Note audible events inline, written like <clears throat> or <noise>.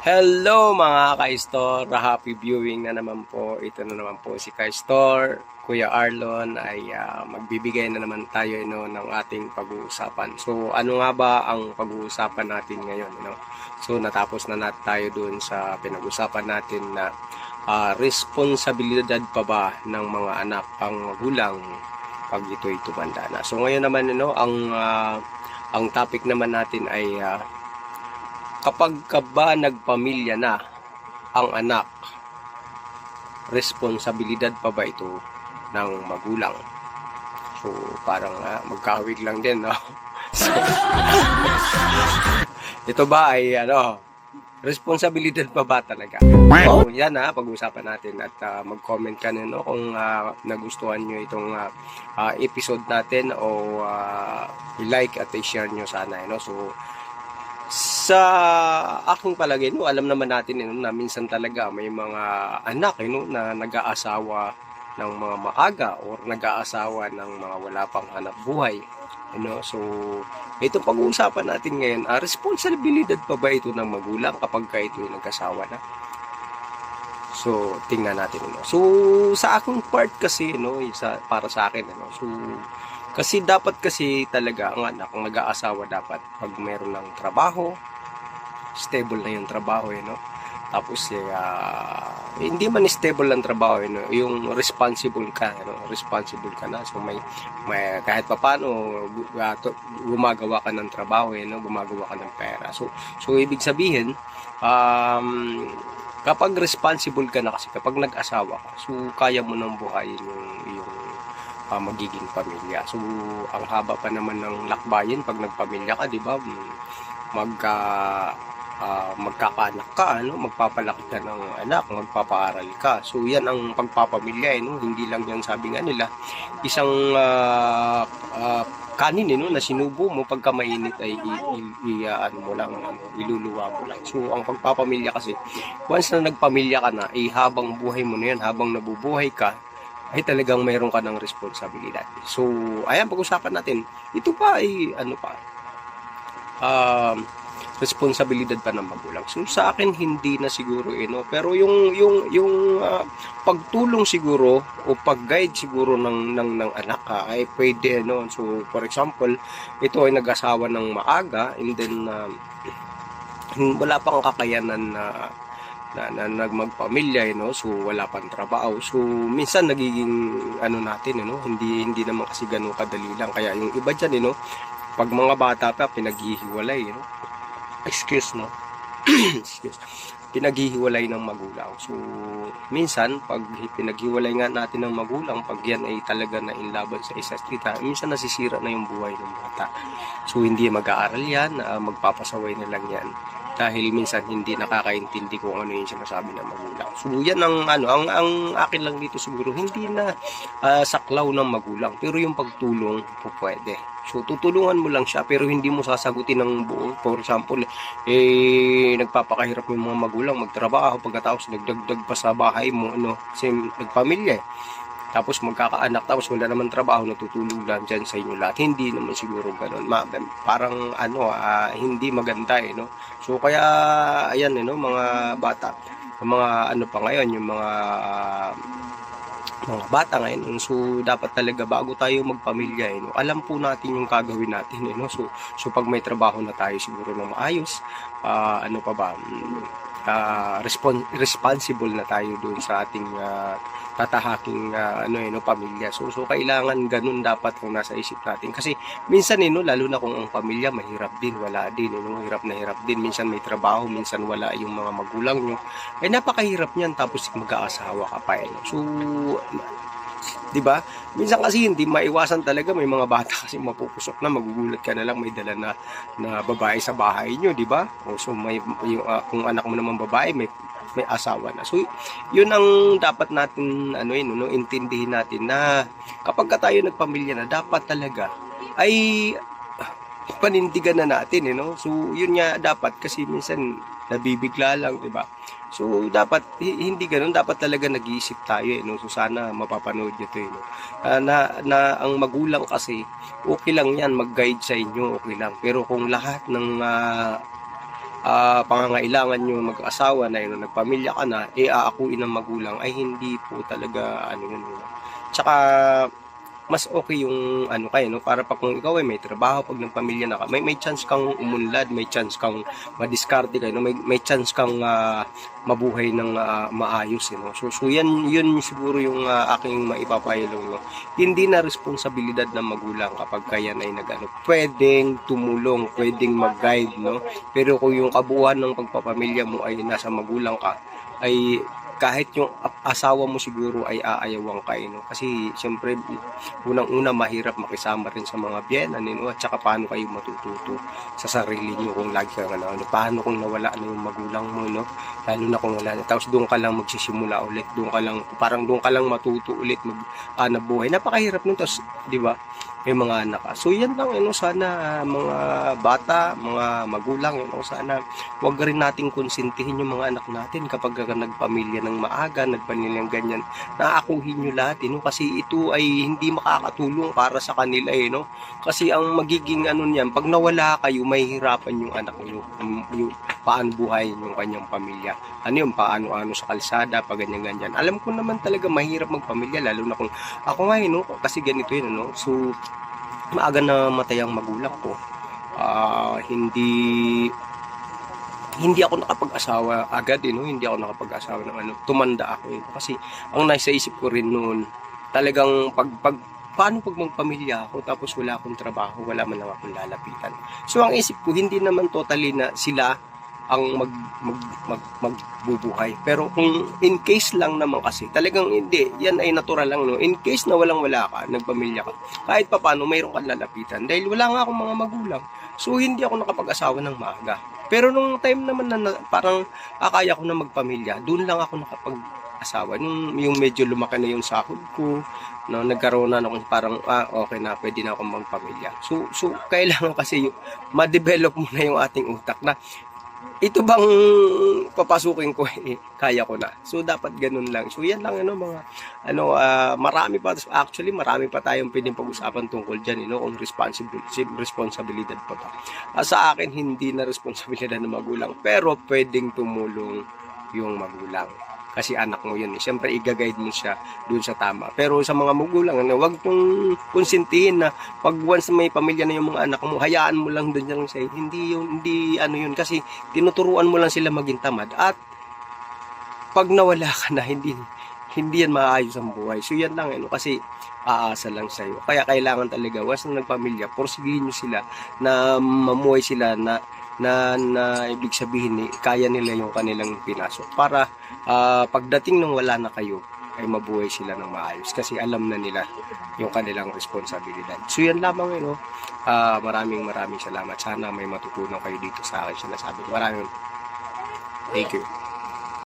Hello mga ka-store, happy viewing na naman po. Ito na naman po si ka-store. Kuya Arlon ay ah, magbibigay na naman tayo no, ng ating pag-uusapan. So ano nga ba ang pag-uusapan natin ngayon? No? So natapos na natin tayo dun sa pinag-usapan natin na ah, responsibilidad pa ba ng mga anak ang magulang pag ito'y tumanda na. So ngayon naman no, ang ah, ang topic naman natin ay ah, kapag ka ba nagpamilya na ang anak, responsibilidad pa ba ito ng magulang? So, parang ah, magkahawig lang din, no? <laughs> So, <laughs> ito ba ay, ano, responsibilidad pa ba talaga? So, yan ha, pag-usapan natin at ah, mag-comment ka na, no, kung ah, nagustuhan nyo itong ah, ah, episode natin o ah, i-like at i-share nyo sana, no? So, sa aking palagay, no, alam naman natin eh, no, na minsan talaga may mga anak eh, no, na nag-aasawa ng mga maaga or nag-aasawa ng mga wala pang hanap buhay. Ano? So, itong pag-uusapan natin ngayon, ah, responsibilidad pa ba ito ng magulang kapag ka ito ay nag-asawa na? So, tingnan natin. Ano? So, sa aking part kasi, no, sa, para sa akin, ano, so, kasi dapat kasi talaga ang anak, ang nag-aasawa dapat pag meron ng trabaho, stable na yung trabaho, eh, no? Tapos, eh, ah, hindi man stable ang trabaho, eh, no? yung responsible ka, no? responsible ka na. So, may, may kahit pa paano, gu- ah, gumagawa ka ng trabaho, eh, no? gumagawa ka ng pera. So, so ibig sabihin, um, kapag responsible ka na kasi, kapag nag-asawa ka, so, kaya mo nang buhayin yung, yung ah, magiging pamilya. So, ang haba pa naman ng lakbayin pag nagpamilya ka, di ba? Magka, ah, magkakaanak ka, ano? magpapalaki ka ng anak, magpapaaral ka. So, yan ang pagpapamilya, eh, no? hindi lang yan sabi nga nila. Isang ah, ah, kanin eh, no? na sinubo mo pagka mainit ay i- i- i- ano mo lang, ano, iluluwa mo lang. So, ang pagpapamilya kasi, once na nagpamilya ka na, eh, habang buhay mo na yan, habang nabubuhay ka, ay talagang mayroon ka ng responsibilidad. So, ayan, pag-usapan natin. Ito pa ay, ano pa, um, responsibilidad pa ng magulang. So, sa akin, hindi na siguro, eh, no? Pero yung, yung, yung ah, pagtulong siguro, o pag-guide siguro ng, ng, ng anak ka, ay pwede, no? So, for example, ito ay nag-asawa ng maaga, and then, um, wala pang kakayanan na na, na nagmagpamilya eh, no? So wala pang trabaho. So minsan nagiging ano natin eh, no? Hindi hindi naman kasi ganun kadali lang. Kaya yung iba diyan eh, no? Pag mga bata pa pinaghihiwalay eh, no? Excuse no? <clears throat> Excuse. Pinaghihiwalay ng magulang. So minsan pag pinaghiwalay nga natin ng magulang pag yan ay talaga na inlaban sa isa't kita minsan nasisira na yung buhay ng bata. So hindi mag-aaral yan ah, magpapasaway na lang yan dahil minsan hindi nakakaintindi kung ano yung sinasabi ng magulang. So yan ang ano, ang ang akin lang dito siguro hindi na ah, saklaw ng magulang, pero yung pagtulong po pwede. So tutulungan mo lang siya pero hindi mo sasagutin ng buo. For example, eh nagpapakahirap yung mga magulang magtrabaho pagkatapos nagdagdag pa sa bahay mo ano, kasi nagpamilya eh. Tapos magkakaanak, tapos wala naman trabaho, natutulog lang dyan sa inyo lahat. Hindi naman siguro ganun. Ma- parang ano, ah, hindi maganda eh, no? So kaya, ayan eh, no, mga bata, mga ano pa ngayon, yung mga ah, mga bata ngayon, so dapat talaga bago tayo magpamilya, eh, no, alam po natin yung gagawin natin, eh, no? So, so pag may trabaho na tayo siguro ng maayos, ah, ano pa ba, ah, respon- responsible na tayo doon sa ating ah, tatahaking ah, ano eh, no, pamilya. So, so kailangan ganun dapat kung nasa isip natin. Kasi minsan eh, no, lalo na kung ang pamilya mahirap din, wala din, eh, no, hirap na hirap din. Minsan may trabaho, minsan wala yung mga magulang nyo. Eh napakahirap niyan tapos mag-aasawa ka pa eh. no. So, 'di ba? Minsan kasi hindi maiwasan talaga may mga bata kasi mapupusok na magugulat ka na lang may dala na na babae sa bahay nyo, 'di ba? O so may yung ah, kung anak mo naman babae may may asawa na. So, yun ang dapat natin ano yun, no, intindihin natin na kapag ka tayo nagpamilya na dapat talaga ay panindigan na natin eh, no? So, yun nga dapat kasi minsan nabibigla lang, 'di ba? So, dapat hi- hindi ganoon, dapat talaga nag-iisip tayo eh, no? So, sana mapapanood niyo 'to, eh, no? Ah, na na ang magulang kasi okay lang 'yan mag-guide sa inyo, okay lang. Pero kung lahat ng ah, ah, pangangailangan yung mag-asawa na yun, nagpamilya ka na, eh aakuin ng magulang ay hindi po talaga ano yun. no. Tsaka mas okay yung ano kayo no? Para pa kung ikaw ay may trabaho pag nagpamilya na ka may may chance kang umunlad may chance kang madiskarte kayo no? May may chance kang ah, mabuhay ng ah, maayos eh, no? So so yan yun siguro yung ah, aking maipapayalong no? Hindi na responsibilidad ng magulang kapag kaya ay nagano pwedeng tumulong pwedeng mag-guide no? Pero kung yung kabuuan ng pagpapamilya mo ay nasa magulang ka ay kahit yung asawa mo siguro ay aayawang kayo no? Kasi siyempre unang-una mahirap makisama rin sa mga biyenan no? At saka paano kayo matututo sa sarili niyo kung lagi kang ano, ano paano kung nawala na yung magulang mo no? Lalo na kung wala na. Tapos doon ka lang magsisimula ulit. Doon ka lang parang doon ka lang matuto ulit mag ah, buhay. Napakahirap nun. Tapos di ba may mga anak. So yan lang ano sana mga bata, mga magulang ano sana wag rin nating konsintihin yung mga anak natin kapag ka nagpamilya ng maaga, nagpamilyang ganyan. Naakuhin nyo lahat, eh, no? kasi ito ay hindi makakatulong para sa kanila eh, no? Kasi ang magiging ano niyan, pag nawala kayo, mahihirapan yung anak niyo, yung, yung paano buhay yung kanyang pamilya. Ano yung paano-ano sa kalsada, pag ganyan-ganyan. Alam ko naman talaga mahirap magpamilya, lalo na kung ako nga, eh, no? kasi ganito yun, no? So, maaga na matay ang magulang ko. Ah, hindi hindi ako nakapag-asawa agad eh, no? hindi ako nakapag-asawa ng ano, tumanda ako eh. Kasi ang nasa isip ko rin noon, talagang pag, pag paano pag magpamilya ako tapos wala akong trabaho, wala man lang akong lalapitan. So ang isip ko, hindi naman totally na sila ang mag, mag, mag, magbubuhay. Pero kung in case lang naman kasi, talagang hindi, yan ay natural lang. No? In case na walang wala ka, nagpamilya ka, kahit pa paano, mayroon kang lalapitan. Dahil wala nga akong mga magulang. So hindi ako nakapag-asawa ng maaga. Pero nung time naman na, na parang akaya ko na magpamilya, doon lang ako nakapag-asawa. Nung yung medyo lumaki na yung sahod ko, no, nagkaroon na ako parang, ah, okay na, pwede na akong magpamilya. So, so kailangan <laughs> kasi yung, ma-develop mo na yung ating utak na ito bang papasukin ko eh, kaya ko na. So dapat ganun lang. So yan lang ano mga ano ah, marami pa actually marami pa tayong pwedeng pag-usapan tungkol diyan, you know, kung responsibility pa ba. Ah, sa akin hindi na responsibilidad ng magulang, pero pwedeng tumulong yung magulang. Kasi anak mo yun eh. Siyempre, i-guide mo siya dun sa tama. Pero sa mga magulang, ano, wag mong konsintihin na pag once may pamilya na yung mga anak mo, hayaan mo lang dun lang sa Hindi yun, hindi ano yun. Kasi tinuturuan mo lang sila maging tamad. At pag nawala ka na, hindi hindi yan maayos ang buhay. So yan lang, ano, kasi aasa lang sa'yo. Kaya kailangan talaga, once na nagpamilya, porsigihin nyo sila na mamuhay sila na na, na ibig sabihin kaya nila yung kanilang pinasok para ah, pagdating nung wala na kayo ay mabuhay sila ng maayos kasi alam na nila yung kanilang responsibilidad. So yan lamang yun, no? Ah, maraming maraming salamat. Sana may matutunan kayo dito sa akin sinasabi. Maraming thank you.